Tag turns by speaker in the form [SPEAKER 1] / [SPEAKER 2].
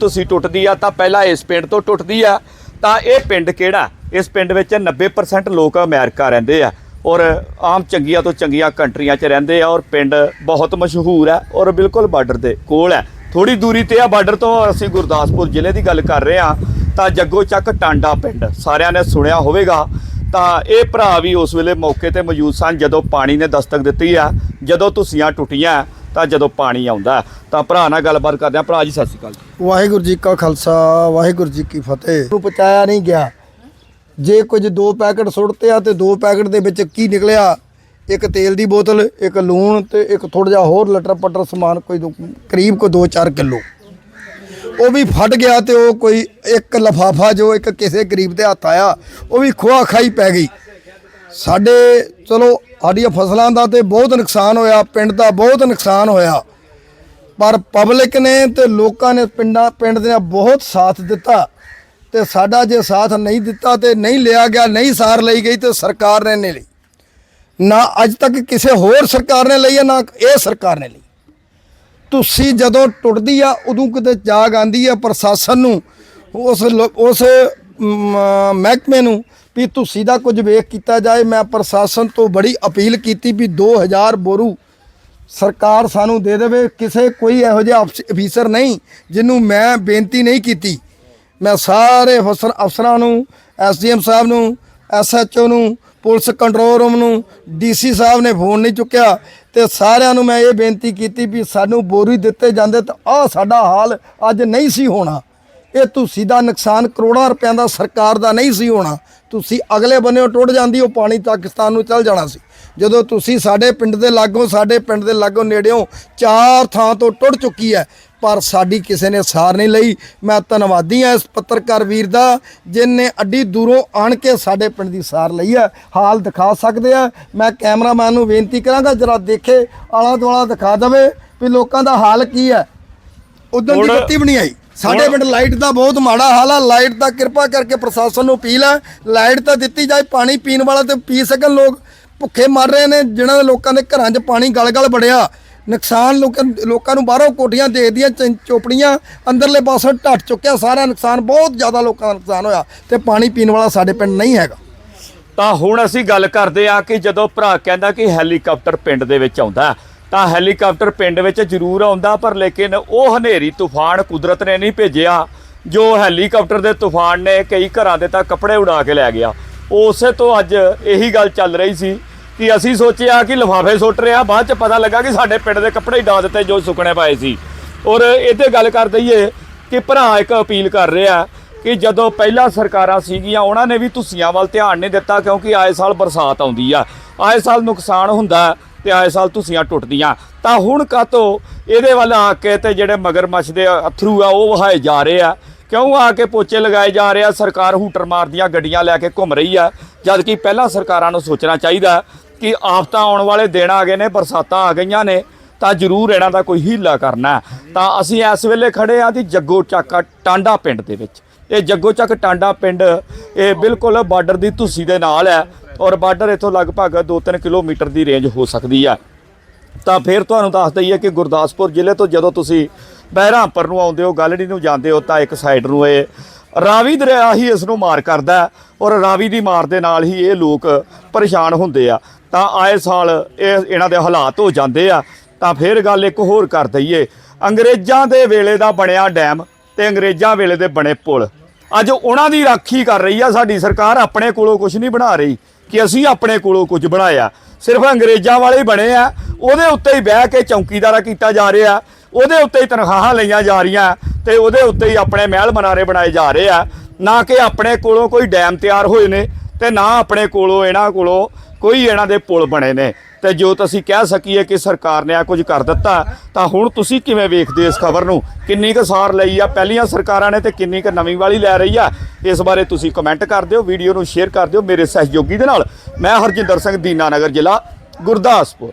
[SPEAKER 1] ਤੁਸੀਂ ਟੁੱਟਦੀ ਆ ਤਾਂ ਪਹਿਲਾਂ ਇਸ ਪਿੰਡ ਤੋਂ ਟੁੱਟਦੀ ਆ। ਤਾਂ ਇਹ ਪਿੰਡ ਕਿਹੜਾ? ਇਸ ਪਿੰਡ ਵਿੱਚ 90% ਲੋਕ ਅਮਰੀਕਾ ਰਹਿੰਦੇ ਆ ਔਰ ਆਮ ਚੰਗੀਆਂ ਤੋਂ ਚੰਗੀਆਂ ਕੰਟਰੀਆਂ 'ਚ ਰਹਿੰਦੇ ਆ ਔਰ ਪਿੰਡ ਬਹੁਤ ਮਸ਼ਹੂਰ ਹੈ ਔਰ ਬਿਲਕੁਲ ਬਾਰਡਰ ਦੇ ਕੋਲ ਹੈ ਥੋੜੀ ਦੂਰੀ ਤੇ ਆ, ਬਾਰਡਰ ਤੋਂ ਅਸੀਂ ਗੁਰਦਾਸਪੁਰ ਜ਼ਿਲ੍ਹੇ ਦੀ ਗੱਲ ਕਰ ਰਹੇ ਆ। ਤਾਂ ਜੱਗੋ ਚੱਕ ਟਾਂਡਾ ਪਿੰਡ, ਸਾਰਿਆਂ ਨੇ ਸੁਣਿਆ ਹੋਵੇਗਾ। ਤਾਂ ਇਹ ਭਰਾ ਵੀ ਉਸ ਵੇਲੇ ਮੌਕੇ ਤੇ ਮੌਜੂਦ ਸਨ ਜਦੋਂ ਪਾਣੀ ਨੇ ਦਸਤਕ ਦਿੱਤੀ ਆ। ਜਦੋਂ ਤੁਸੀਆਂ ਟੁੱਟੀਆਂ ਤਾਂ ਜਦੋਂ ਪਾਣੀ ਆਉਂਦਾ, ਤਾਂ ਭਰਾ ਨਾਲ ਗੱਲਬਾਤ ਕਰਦੇ ਆ ਭਰਾ ਜੀ, ਸਤਿ ਸ਼੍ਰੀ ਅਕਾਲ ਜੀ।
[SPEAKER 2] ਵਾਹਿਗੁਰੂ ਜੀ ਕਾ ਖਾਲਸਾ, ਵਾਹਿਗੁਰੂ ਜੀ ਕੀ ਫਤਿਹ। ਨੂੰ ਪਚਾਇਆ ਨਹੀਂ ਗਿਆ। ਜੇ ਕੁਝ ਦੋ ਪੈਕਟ ਸੁੱਟਤੇ ਆ ਤੇ ਦੋ ਪੈਕਟ ਦੇ ਵਿੱਚ ਕੀ ਨਿਕਲਿਆ? ਇੱਕ ਤੇਲ ਦੀ ਬੋਤਲ, ਇੱਕ ਲੂਣ ਤੇ ਇੱਕ ਥੋੜਾ ਜਿਹਾ ਹੋਰ ਲਟਰ ਪਟਰ ਸਮਾਨ, ਕੋਈ ਕਰੀਬ ਕੋ 2-4 ਕਿਲੋ। ਉਹ ਵੀ ਫਟ ਗਿਆ ਤੇ ਉਹ ਕੋਈ ਇੱਕ ਲਫਾਫਾ ਜੋ ਇੱਕ ਕਿਸੇ ਗਰੀਬ ਦੇ ਹੱਥ ਆਇਆ, ਉਹ ਵੀ ਖੋਆ ਖਾਈ ਪੈ ਗਈ। ਸਾਡੇ, ਚਲੋ, ਸਾਡੀਆਂ ਫਸਲਾਂ ਦਾ ਤੇ ਬਹੁਤ ਨੁਕਸਾਨ ਹੋਇਆ, ਪਿੰਡ ਦਾ ਬਹੁਤ ਨੁਕਸਾਨ ਹੋਇਆ। ਪਰ ਪਬਲਿਕ ਨੇ ਤੇ ਲੋਕਾਂ ਨੇ ਪਿੰਡਾਂ, ਪਿੰਡ ਦੇ ਬਹੁਤ ਸਾਥ ਦਿੱਤਾ। ਤੇ ਸਾਡਾ ਜੇ ਸਾਥ ਨਹੀਂ ਦਿੱਤਾ ਤੇ ਨਹੀਂ ਲਿਆ ਗਿਆ, ਨਹੀਂ ਸਾਰ ਲਈ ਗਈ ਤੇ ਸਰਕਾਰ ਨੇ ਨਹੀਂ ਲਈ। ਨਾ ਅੱਜ ਤੱਕ ਕਿਸੇ ਹੋਰ ਸਰਕਾਰ ਨੇ ਲਈ ਹੈ, ਨਾ ਇਹ ਸਰਕਾਰ ਨੇ ਲਈ। ਤੁਸੀਂ ਜਦੋਂ ਟੁੱਟਦੀ ਆ, ਉਦੋਂ ਕਿਤੇ ਜਾਗ ਆਂਦੀ ਆ ਪ੍ਰਸ਼ਾਸਨ ਨੂੰ, ਉਸ ਲੋ- ਉਸ ਮਹਿਕਮੇ ਨੂੰ ਵੀ ਤੁਸੀਂ ਦਾ ਕੁਝ ਵੇਖ ਕੀਤਾ ਜਾਏ, ਮੈਂ ਪ੍ਰਸ਼ਾਸਨ ਤੋਂ ਬੜੀ ਅਪੀਲ ਕੀਤੀ ਵੀ 2000 ਬੋਰੂ ਸਰਕਾਰ ਸਾਨੂੰ ਦੇ ਦੇਵੇ। ਕਿਸੇ ਕੋਈ ਇਹੋ ਜਿਹਾ ਅਫਸ- ਅਫੀਸਰ ਨਹੀਂ ਜਿਹਨੂੰ ਮੈਂ ਬੇਨਤੀ ਨਹੀਂ ਕੀਤੀ। ਮੈਂ ਸਾਰੇ ਅਫਸਰ ਅਫਸਰਾਂ ਨੂੰ, ਐਸਡੀਐਮ ਸਾਹਿਬ ਨੂੰ, ਐਸਐਚਓ ਨੂੰ, ਪੁਲਿਸ ਕੰਟਰੋਲ ਰੂਮ ਨੂੰ, ਡੀਸੀ ਸਾਹਿਬ ਨੇ ਫੋਨ ਨਹੀਂ ਚੁੱਕਿਆ ਤੇ ਸਾਰਿਆਂ ਨੂੰ ਮੈਂ ਇਹ ਬੇਨਤੀ ਕੀਤੀ ਵੀ ਸਾਨੂੰ ਬੋਰੀ ਦਿੱਤੇ ਜਾਂਦੇ ਤਾਂ ਆਹ ਸਾਡਾ ਹਾਲ ਅੱਜ ਨਹੀਂ ਸੀ ਹੋਣਾ। ਇਹ ਤੁਸੀਂ ਦਾ ਨੁਕਸਾਨ ਕਰੋੜਾਂ ਰੁਪਿਆਂ ਦਾ ਸਰਕਾਰ ਦਾ ਨਹੀਂ ਸੀ ਹੋਣਾ। ਤੁਸੀਂ ਅਗਲੇ ਬੰਨੇੋਂ ਟੁੱਟ ਜਾਂਦੀ ਉਹ ਪਾਣੀ ਪਾਕਿਸਤਾਨ ਨੂੰ ਚਲ ਜਾਣਾ ਸੀ। ਜਦੋਂ ਤੁਸੀਂ ਸਾਡੇ ਪਿੰਡ ਦੇ ਲਾਗੋਂ ਸਾਡੇ ਪਿੰਡ ਦੇ ਲਾਗੋਂ ਨੇੜਿਓਂ ਚਾਰ ਥਾਂ ਤੋਂ ਟੁੱਟ ਚੁੱਕੀ ਹੈ ਪਰ ਸਾਡੀ ਕਿਸੇ ਨੇ ਸਾਰ ਨਹੀਂ ਲਈ। ਮੈਂ ਧੰਨਵਾਦੀ ਹਾਂ ਇਸ ਪੱਤਰਕਾਰ ਵੀਰ ਦਾ ਜਿਨਨੇ ਅੱਡੀ ਦੂਰੋਂ ਆਣ ਕੇ ਸਾਡੇ ਪਿੰਡ ਦੀ ਸਾਰ ਲਈ ਹੈ। ਹਾਲ ਦਿਖਾ ਸਕਦੇ ਆ ਮੈਂ ਕੈਮਰਾਮੈਨ ਨੂੰ ਬੇਨਤੀ ਕਰਾਂਗਾ ਜਰਾ ਦੇਖੇ ਆਲਾ ਦੁਆਲਾ ਦਿਖਾ ਦੇਵੇ ਵੀ ਲੋਕਾਂ ਦਾ ਹਾਲ ਕੀ ਹੈ। ਉਦੋਂ ਦੀ ਬੱਤੀ ਵੀ ਨਹੀਂ ਆਈ। ਸਾਡੇ ਪਿੰਡ ਲਾਈਟ ਦਾ ਬਹੁਤ ਮਾੜਾ ਹਾਲ ਆ ਲਾਈਟ ਦਾ ਕਿਰਪਾ ਕਰਕੇ ਪ੍ਰਸ਼ਾਸਨ ਨੂੰ ਅਪੀਲ ਹੈ ਲਾਈਟ ਤਾਂ ਦਿੱਤੀ ਜਾਏ ਪਾਣੀ ਪੀਣ ਵਾਲਾ ਤੇ ਪੀ ਸਕਣ ਲੋਕ। ਭੁੱਖੇ ਮਰ ਰਹੇ ਨੇ ਜਿਨ੍ਹਾਂ ਦੇ ਲੋਕਾਂ ਦੇ ਘਰਾਂ 'ਚ ਪਾਣੀ ਗਲ-ਗਲ ਬੜਿਆ ਨੁਕਸਾਨ ਲੋਕਾਂ ਲੋਕਾਂ ਨੂੰ ਬਾਹਰੋਂ ਕੋਠੀਆਂ ਦੇ ਦੀਆਂ ਚ- ਚੋਪੜੀਆਂ ਅੰਦਰਲੇ ਪਾਸੇ ਢੱਟ ਚੁੱਕਿਆ ਸਾਰਾ ਨੁਕਸਾਨ ਬਹੁਤ ਜ਼ਿਆਦਾ ਲੋਕਾਂ ਦਾ ਨੁਕਸਾਨ ਹੋਇਆ। ਤੇ ਪਾਣੀ ਪੀਣ ਵਾਲਾ ਸਾਡੇ ਪਿੰਡ ਨਹੀਂ ਹੈਗਾ।
[SPEAKER 1] ਤਾਂ ਹੁਣ ਅਸੀਂ ਗੱਲ ਕਰਦੇ ਆ ਕਿ ਜਦੋਂ ਭਰਾ ਕਹਿੰਦਾ ਕਿ ਹੈਲੀਕਾਪਟਰ ਪਿੰਡ ਦੇ ਵਿੱਚ ਆਉਂਦਾ ਤਾਂ ਹੈਲੀਕਾਪਟਰ ਪਿੰਡ ਵਿੱਚ ਜ਼ਰੂਰ ਆਉਂਦਾ, ਪਰ ਲੇਕਿਨ ਉਹ ਹਨੇਰੀ ਤੂਫਾਨ ਕੁਦਰਤ ਨੇ ਨਹੀਂ ਭੇਜਿਆ, ਜੋ ਹੈਲੀਕਾਪਟਰ ਦੇ ਤੂਫਾਨ ਨੇ ਕਈ ਘਰਾਂ ਦੇ ਤਾਂ ਕੱਪੜੇ ਉਡਾ ਕੇ ਲੈ ਗਿਆ। ਉਸੇ ਤੋਂ ਅੱਜ ਇਹੀ ਗੱਲ ਚੱਲ ਰਹੀ ਸੀ ਕਿ ਅਸੀਂ ਸੋਚਿਆ ਕਿ ਲਿਫਾਫੇ ਸੁੱਟ ਰਿਹਾ, ਬਾਅਦ ਚ ਪਤਾ ਲੱਗਾ ਕਿ ਸਾਡੇ ਪਿੰਡ ਦੇ ਕੱਪੜੇ ਹੀ ਡਾ ਦਿੱਤੇ ਜੋ ਸੁੱਕਣੇ ਪਏ ਸੀ। ਔਰ ਇਹਤੇ ਗੱਲ ਕਰ ਦਈਏ ਕਿ ਭਰਾ ਇੱਕ ਅਪੀਲ ਕਰ ਰਿਹਾ ਕਿ ਜਦੋਂ ਪਹਿਲਾਂ ਸਰਕਾਰਾਂ ਸੀਗੀਆਂ, ਉਹਨਾਂ ਨੇ ਵੀ ਤੁਸੀਆਂ ਵੱਲ ਧਿਆਨ ਨਹੀਂ ਦਿੱਤਾ, ਕਿਉਂਕਿ ਆਏ ਸਾਲ ਬਰਸਾਤ ਆਉਂਦੀ ਆ। ਆਏ ਸਾਲ ਨੁਕਸਾਨ ਹੁੰਦਾ ਤੇ ਆਏ ਸਾਲ ਤੁਸੀਆਂ ਟੁੱਟਦੀਆਂ। ਤਾਂ ਹੁਣ ਕਾਤੋਂ ਇਹਦੇ ਵੱਲ ਆ ਕੇ ਤੇ ਜਿਹੜੇ ਮਗਰਮੱਛ ਦੇ ਅਥਰੂ ਆ, ਉਹ ਵਹਾਏ ਜਾ ਰਹੇ ਆ। ਕਿਉਂ ਆ ਕੇ ਪੋਚੇ ਲਗਾਏ ਜਾ ਰਹੇ ਆ? ਸਰਕਾਰ ਹੂਟਰ ਮਾਰਦੀਆਂ ਗੱਡੀਆਂ ਲੈ ਕੇ ਘੁੰਮ ਰਹੀ ਆ। ਜਦ ਕਿ ਪਹਿਲਾਂ ਸਰਕਾਰਾਂ ਨੂੰ ਸੋਚਣਾ ਚਾਹੀਦਾ ਕਿ ਆਫਤਾਂ ਆਉਣ ਵਾਲੇ ਦਿਨ ਆ ਗਏ ਨੇ, ਬਰਸਾਤਾਂ ਆ ਗਈਆਂ ਨੇ, ਤਾਂ ਜ਼ਰੂਰ ਇਹਨਾਂ ਦਾ ਕੋਈ ਹੀਲਾ ਕਰਨਾ ਤਾਂ ਅਸੀਂ ਇਸ ਵੇਲੇ ਖੜੇ ਆ ਦੀ ਜੱਗੋ ਚੱਕ ਟਾਂਡਾ ਪਿੰਡ ਦੇ ਵਿੱਚ। ਇਹ ਜੱਗੋ ਚੱਕ ਟਾਂਡਾ ਪਿੰਡ, ਇਹ ਬਿਲਕੁਲ ਬਾਰਡਰ ਦੀ ਧੁੱਸੀ ਦੇ ਨਾਲ ਹੈ। ਔਰ ਬਾਰਡਰ ਇਥੋਂ ਲਗਭਗ 2-3 ਕਿਲੋਮੀਟਰ ਦੀ ਰੇਂਜ ਹੋ ਸਕਦੀ ਹੈ ਤਾਂ ਫਿਰ ਤੁਹਾਨੂੰ ਦੱਸ ਦਈਏ ਕਿ ਗੁਰਦਾਸਪੁਰ ਜ਼ਿਲ੍ਹੇ ਤੋਂ ਜਦੋਂ ਤੁਸੀਂ ਬਹਿਰਾਮਪੁਰ ਨੂੰ ਆਉਂਦੇ ਹੋ ਗਲੜੀ ਨੂੰ ਜਾਂਦੇ ਹੋ, ਤਾਂ ਇੱਕ ਸਾਈਡ ਨੂੰ ਇਹ ਰਾਵੀ ਦਰਿਆ ਹੀ ਇਸ ਨੂੰ ਮਾਰ ਕਰਦਾ ਔਰ ਰਾਵੀ ਦੀ ਮਾਰ ਦੇ ਨਾਲ ਹੀ ਇਹ ਲੋਕ ਪਰੇਸ਼ਾਨ ਹੁੰਦੇ ਆ। ਤਾਂ ਆਏ ਸਾਲ ਇਹ ਇਹਨਾਂ ਦੇ ਹਾਲਾਤ ਹੋ ਜਾਂਦੇ ਆ। ਤਾਂ ਫਿਰ ਗੱਲ ਇੱਕ ਹੋਰ ਕਰ ਦਈਏ, ਅੰਗਰੇਜ਼ਾਂ ਦੇ ਵੇਲੇ ਦਾ ਬਣਿਆ ਡੈਮ ਤੇ ਅੰਗਰੇਜ਼ਾਂ ਵੇਲੇ ਦੇ ਬਣੇ ਪੁਲ। ਅੱਜ ਉਹਨਾਂ ਦੀ ਰਾਖੀ ਕਰ ਰਹੀ ਆ, ਸਾਡੀ ਸਰਕਾਰ ਆਪਣੇ ਕੋਲੋਂ ਕੁਝ ਨਹੀਂ ਬਣਾ ਰਹੀ। ਕਿ ਅਸੀਂ ਆਪਣੇ ਕੋਲੋਂ ਕੁਝ ਬਣਾਇਆ। ਸਿਰਫ ਅੰਗਰੇਜ਼ਾਂ ਵਾਲੇ ਹੀ ਬਣੇ ਆ। ਉਹਦੇ ਉੱਤੇ ਹੀ ਬਹਿ ਕੇ ਚੌਕੀਦਾਰਾ ਕੀਤਾ ਜਾ ਰਿਹਾ। ਉਹਦੇ ਉੱਤੇ ਹੀ ਤਨਖਾਹਾਂ ਲਈਆਂ ਜਾ ਰਹੀਆਂ ਤੇ ਉਹਦੇ ਉੱਤੇ ਹੀ ਆਪਣੇ ਮਹਿਲ ਮਨਾਰੇ ਬਣਾਏ ਜਾ ਰਹੇ ਆ। ਨਾ ਕਿ ਆਪਣੇ ਕੋਲੋਂ ਕੋਈ ਡੈਮ ਤਿਆਰ ਹੋਏ ਨੇ ਤੇ ਨਾ ਆਪਣੇ ਕੋਲੋਂ, ਇਹਨਾਂ ਕੋਲੋਂ ਕੋਈ ਇਹਨਾਂ ਦੇ ਪੁਲ ਬਣੇ ਨੇ। ਤੇ ਜੋ ਤੁਸੀਂ ਕਹਿ ਸਕੀਏ ਕਿ ਸਰਕਾਰ ਨੇ ਆ ਕੁਝ ਕਰ ਦਿੱਤਾ, ਤਾਂ ਹੁਣ ਤੁਸੀਂ ਕਿਵੇਂ ਵੇਖਦੇ ਹੋ ਇਸ ਖਬਰ ਨੂੰ? ਕਿੰਨੀ ਕੁ ਸਾਰ ਲਈ ਆ ਪਹਿਲੀਆਂ ਸਰਕਾਰਾਂ ਨੇ ਤੇ ਕਿੰਨੀ ਕੁ ਨਵੀਂ ਵਾਲੀ ਲੈ ਰਹੀ ਆ? ਇਸ ਬਾਰੇ ਤੁਸੀਂ ਕਮੈਂਟ ਕਰ ਦਿਓ ਵੀਡੀਓ ਨੂੰ ਸ਼ੇਅਰ ਕਰ ਦਿਓ ਮੇਰੇ ਸਹਿਯੋਗੀ ਦੇ ਨਾਲ। ਮੈਂ ਹਰਜਿੰਦਰ ਸਿੰਘ ਦੀਨਾਨਗਰ ਜ਼ਿਲ੍ਹਾ, ਗੁਰਦਾਸਪੁਰ।